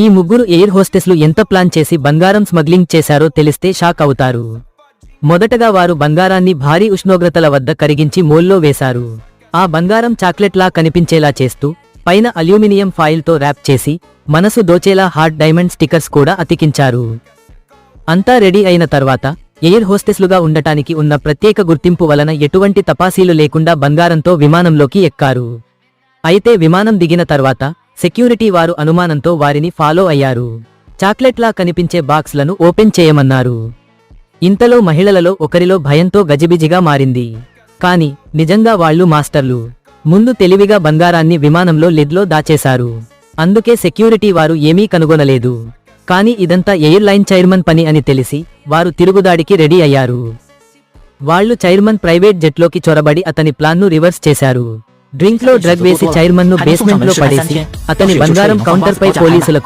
ఈ ముగ్గురు ఎయిర్ హోస్టెస్లు ఎంత ప్లాన్ చేసి బంగారం స్మగ్లింగ్ చేశారో తెలిస్తే షాక్ అవుతారు. మొదటగా వారు బంగారాన్ని భారీ ఉష్ణోగ్రతల వద్ద కరిగించి మోల్లో వేశారు. ఆ బంగారం చాక్లెట్లా కనిపించేలా చేస్తూ పైన అల్యూమినియం ఫాయిల్తో ర్యాప్ చేసి మనసు దోచేలా హార్డ్ డైమండ్ స్టిక్కర్స్ కూడా అతికించారు. అంతా రెడీ అయిన తర్వాత ఎయిర్ హోస్టెస్లుగా ఉండటానికి ఉన్న ప్రత్యేక గుర్తింపు వలన ఎటువంటి తపాసీలు లేకుండా బంగారంతో విమానంలోకి ఎక్కారు. అయితే విమానం దిగిన తర్వాత సెక్యూరిటీ వారు అనుమానంతో వారిని ఫాలో అయ్యారు. చాక్లెట్లా కనిపించే బాక్స్లను ఓపెన్ చేయమన్నారు. ఇంతలో మహిళలలో ఒకరిలో భయంతో గజిబిజిగా మారింది. కాని నిజంగా వాళ్ళు మాస్టర్లు. ముందు తెలివిగా బంగారాన్ని విమానంలో లిడ్లో దాచేశారు. అందుకే సెక్యూరిటీ వారు ఏమీ కనుగొనలేదు. కాని ఇదంతా ఎయిర్లైన్ చైర్మన్ పని అని తెలిసి వారు తిరుగుదాడికి రెడీ అయ్యారు. వాళ్ళు చైర్మన్ ప్రైవేట్ జెట్లోకి చొరబడి అతని ప్లాన్ను రివర్స్ చేశారు. డ్రింక్లో డ్రగ్ వేసి చైర్మన్ను బేస్మెంట్లో పడేసి అతని బంగారం కౌంటర్ పై పోలీసులకు